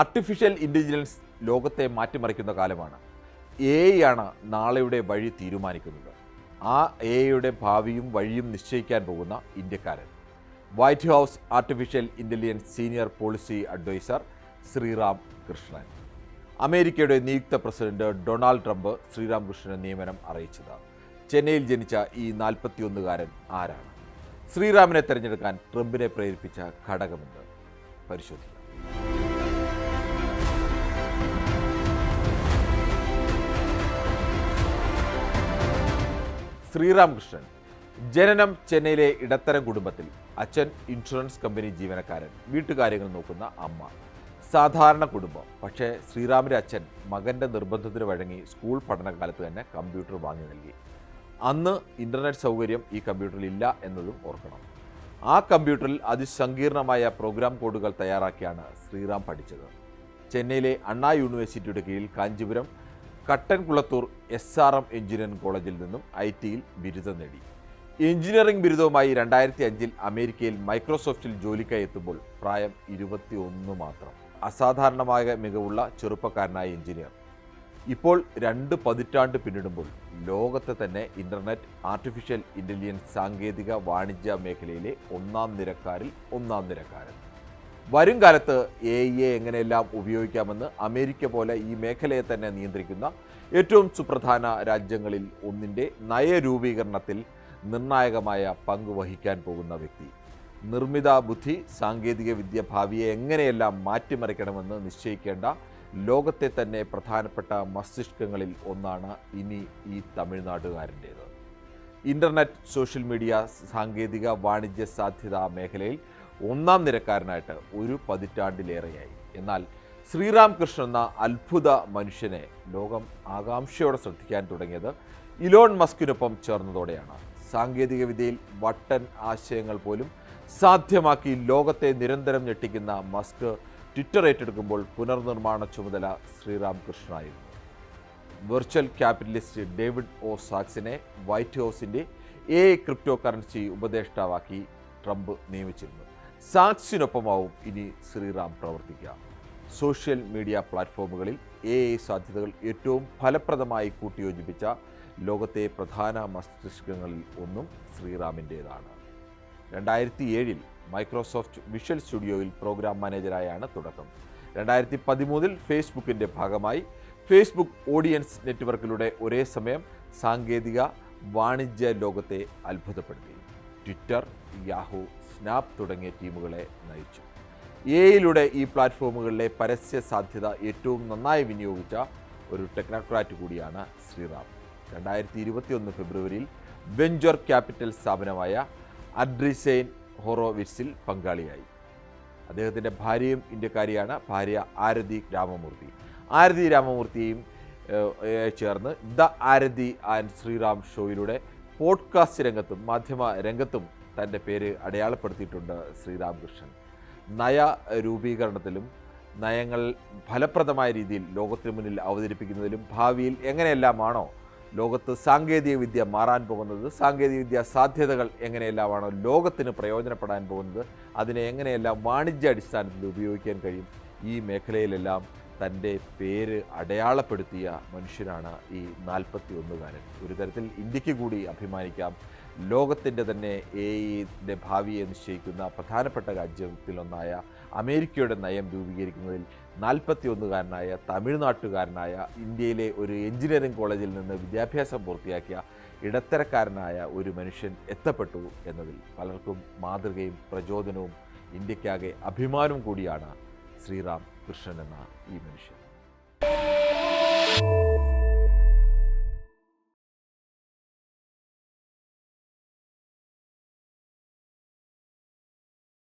Artificial intelligence ലോകത്തെ മാറ്റിമറിക്കുന്ന കാലമാണ്. A ആണ് നാളെയുടെ വഴി തീരുമാനിക്കുന്നത്. ആ എയുടെ ഭാവിയും വഴിയും നിശ്ചയിക്കാൻ പോകുന്ന ഇന്ത്യക്കാരൻ. White House artificial intelligence senior policy advisor Sriram Krishnan. അമേരിക്കയുടെ നിയുക്ത പ്രസിഡന്റ് ഡൊണാൾഡ് ട്രംപ് ശ്രീറാം കൃഷ്ണന് നിയമനം അറിയിച്ചത്. ചെന്നൈയിൽ ജനിച്ച ഈ നാൽപ്പത്തിയൊന്നുകാരൻ ആരാണ്? ശ്രീറാമിനെ തിരഞ്ഞെടുക്കാൻ ട്രംപിനെ പ്രേരിപ്പിച്ച ഘടകമുണ്ട്. പരിശോധിക്കാം. ശ്രീറാംകൃഷ്ണൻ ജനനം ചെന്നൈയിലെ ഇടത്തരം കുടുംബത്തിൽ അച്ഛൻ ഇൻഷുറൻസ് കമ്പനി ജീവനക്കാരൻ വീട്ടുകാര്യങ്ങൾ നോക്കുന്ന അമ്മ. സാധാരണ കുടുംബം പക്ഷേ ശ്രീറാമിന്റെ അച്ഛൻ മകന്റെ നിർബന്ധത്തിന് വഴങ്ങി സ്കൂൾ പഠനകാലത്ത് തന്നെ കമ്പ്യൂട്ടർ വാങ്ങി നൽകി. അന്ന് ഇന്റർനെറ്റ് സൗകര്യം ഈ കമ്പ്യൂട്ടറിൽ ഇല്ല എന്നതും ഓർക്കണം. ആ കമ്പ്യൂട്ടറിൽ അതിസങ്കീർണമായ പ്രോഗ്രാം കോഡുകൾ തയ്യാറാക്കിയാണ് ശ്രീറാം പഠിച്ചത്. ചെന്നൈയിലെ അണ്ണാ യൂണിവേഴ്സിറ്റിയുടെ കീഴിൽ Kanchipuram Kattankulathur S R M engineering കോളേജിൽ നിന്നും ഐ ടിയിൽ ബിരുദം നേടി. എഞ്ചിനീയറിംഗ് ബിരുദവുമായി രണ്ടായിരത്തി അഞ്ചിൽ അമേരിക്കയിൽ മൈക്രോസോഫ്റ്റിൽ ജോലിക്കായി എത്തുമ്പോൾ പ്രായം ഇരുപത്തി ഒന്ന് മാത്രം. അസാധാരണമായ മികവുള്ള ചെറുപ്പക്കാരനായ എഞ്ചിനീയർ. ഇപ്പോൾ രണ്ട് പതിറ്റാണ്ട് പിന്നിടുമ്പോൾ ലോകത്തെ തന്നെ ഇന്റർനെറ്റ് ആർട്ടിഫിഷ്യൽ ഇന്റലിജൻസ് സാങ്കേതിക വാണിജ്യ മേഖലയിലെ ഒന്നാം നിരക്കാരിൽ ഒന്നാം നിരക്കാരൻ. വരും കാലത്ത് എ ഇയെ എങ്ങനെയെല്ലാം ഉപയോഗിക്കാമെന്ന് അമേരിക്ക പോലെ ഈ മേഖലയെ തന്നെ നിയന്ത്രിക്കുന്ന ഏറ്റവും സുപ്രധാന രാജ്യങ്ങളിൽ ഒന്നിന്റെ നയരൂപീകരണത്തിൽ നിർണായകമായ പങ്ക് വഹിക്കാൻ പോകുന്ന വ്യക്തി. നിർമ്മിത ബുദ്ധി സാങ്കേതിക വിദ്യ ഭാവിയെ എങ്ങനെയെല്ലാം മാറ്റിമറിക്കണമെന്ന് നിശ്ചയിക്കേണ്ട ലോകത്തെ തന്നെ പ്രധാനപ്പെട്ട മസ്തിഷ്കങ്ങളിൽ ഒന്നാണ് ഇനി ഈ തമിഴ്നാടുകാരന്റേത്. ഇന്റർനെറ്റ് സോഷ്യൽ മീഡിയ സാങ്കേതിക വാണിജ്യ സാധ്യതാ മേഖലയിൽ ഒന്നാം നിരക്കാരനായിട്ട് ഒരു പതിറ്റാണ്ടിലേറെയായി. എന്നാൽ ശ്രീറാം കൃഷ്ണൻ എന്ന അത്ഭുത മനുഷ്യനെ ലോകം ആകാംക്ഷയോടെ ശ്രദ്ധിക്കാൻ തുടങ്ങിയത് ഇലോൺ മസ്കിനൊപ്പം ചേർന്നതോടെയാണ്. സാങ്കേതികവിദ്യയിൽ വട്ടൻ ആശയങ്ങൾ പോലും സാധ്യമാക്കി ലോകത്തെ നിരന്തരം ഞെട്ടിക്കുന്ന മസ്ക് ട്വിറ്റർ ഏറ്റെടുക്കുമ്പോൾ പുനർനിർമ്മാണ ചുമതല ശ്രീറാം കൃഷ്ണനായിരുന്നു വെർച്വൽ ക്യാപിറ്റലിസ്റ്റ് ഡേവിഡ് ഒ. സാക്സിനെ വൈറ്റ് ഹൗസിന്റെ എ ക്രിപ്റ്റോ കറൻസി ഉപദേഷ്ടാവാക്കി ട്രംപ് നിയമിച്ചിരുന്നു. സാക്സിനൊപ്പമാവും ഇനി ശ്രീറാം പ്രവർത്തിക്കുക. സോഷ്യൽ മീഡിയ പ്ലാറ്റ്ഫോമുകളിൽ എ ഐ സാധ്യതകൾ ഏറ്റവും ഫലപ്രദമായി കൂട്ടിയോജിപ്പിച്ച ലോകത്തെ പ്രധാന മസ്തിഷ്കങ്ങളിൽ ഒന്നും ശ്രീറാമിന്റേതാണ്. രണ്ടായിരത്തി ഏഴിൽ മൈക്രോസോഫ്റ്റ് വിഷ്വൽ സ്റ്റുഡിയോയിൽ പ്രോഗ്രാം മാനേജരായാണ് തുടക്കം. രണ്ടായിരത്തി പതിമൂന്നിൽ ഫേസ്ബുക്കിന്റെ ഭാഗമായി ഫേസ്ബുക്ക് ഓഡിയൻസ് നെറ്റ്വർക്കിലൂടെ ഒരേ സമയം സാങ്കേതിക വാണിജ്യ ലോകത്തെ അത്ഭുതപ്പെടുത്തി. ട്വിറ്റർ യാഹു സ്നാപ് തുടങ്ങിയ ടീമുകളെ നയിച്ചു. എയിലൂടെ ഈ പ്ലാറ്റ്ഫോമുകളിലെ പരസ്യ സാധ്യത ഏറ്റവും നന്നായി വിനിയോഗിച്ച ഒരു ടെക്നോക്രാറ്റ് കൂടിയാണ് ശ്രീറാം. രണ്ടായിരത്തി ഇരുപത്തിയൊന്ന് ഫെബ്രുവരിയിൽ വെഞ്ചർ ക്യാപിറ്റൽ സ്ഥാപനമായ അഡ്രിസൈൻ ഹൊറോവിറ്റ്സിൽ പങ്കാളിയായി. അദ്ദേഹത്തിന്റെ ഭാര്യയും ഇന്ത്യക്കാരിയാണ് ഭാര്യ ആരതി രാമമൂർത്തി. ആരതി രാമമൂർത്തിയും ചേർന്ന് ദ ആരതി ആൻഡ് ശ്രീറാം ഷോയിലൂടെ പോഡ്കാസ്റ്റ് രംഗത്തും മാധ്യമ രംഗത്തും തന്റെ പേര് അടയാളപ്പെടുത്തിയിട്ടുണ്ട് ശ്രീരാമകൃഷ്ണൻ. നയ രൂപീകരണത്തിലും നയങ്ങൾ ഫലപ്രദമായ രീതിയിൽ ലോകത്തിന് മുന്നിൽ അവതരിപ്പിക്കുന്നതിലും ഭാവിയിൽ എങ്ങനെയെല്ലാമാണോ ലോകത്ത് സാങ്കേതികവിദ്യ മാറാൻ പോകുന്നത് സാങ്കേതികവിദ്യ സാധ്യതകൾ എങ്ങനെയെല്ലാമാണോ ലോകത്തിന് പ്രയോജനപ്പെടാൻ പോകുന്നത് അതിനെ എങ്ങനെയെല്ലാം വാണിജ്യ അടിസ്ഥാനത്തിൽ ഉപയോഗിക്കാൻ കഴിയും ഈ മേഖലയിലെല്ലാം തന്റെ പേര് അടയാളപ്പെടുത്തിയ മനുഷ്യനാണ് ഈ നാൽപ്പത്തി ഒന്നുകാരൻ ഒരു തരത്തിൽ ഇന്ത്യയ്ക്ക് കൂടി അഭിമാനിക്കാം. ലോകത്തിന്റെ തന്നെ എ ഐയുടെ ഭാവിയെ നിശ്ചയിക്കുന്ന പ്രധാനപ്പെട്ട രാജ്യത്തിലൊന്നായ അമേരിക്കയുടെ നയം രൂപീകരിക്കുന്നതിൽ നാൽപ്പത്തി ഒന്നുകാരനായ തമിഴ്നാട്ടുകാരനായ ഇന്ത്യയിലെ ഒരു എഞ്ചിനീയറിംഗ് കോളേജിൽ നിന്ന് വിദ്യാഭ്യാസം പൂർത്തിയാക്കിയ ഇടത്തരക്കാരനായ ഒരു മനുഷ്യൻ എത്തപ്പെട്ടു എന്നതിൽ പലർക്കും മാതൃകയും പ്രചോദനവും ഇന്ത്യക്കാകെ അഭിമാനവും കൂടിയാണ് ശ്രീറാം കൃഷ്ണൻ ഈ മനുഷ്യൻ.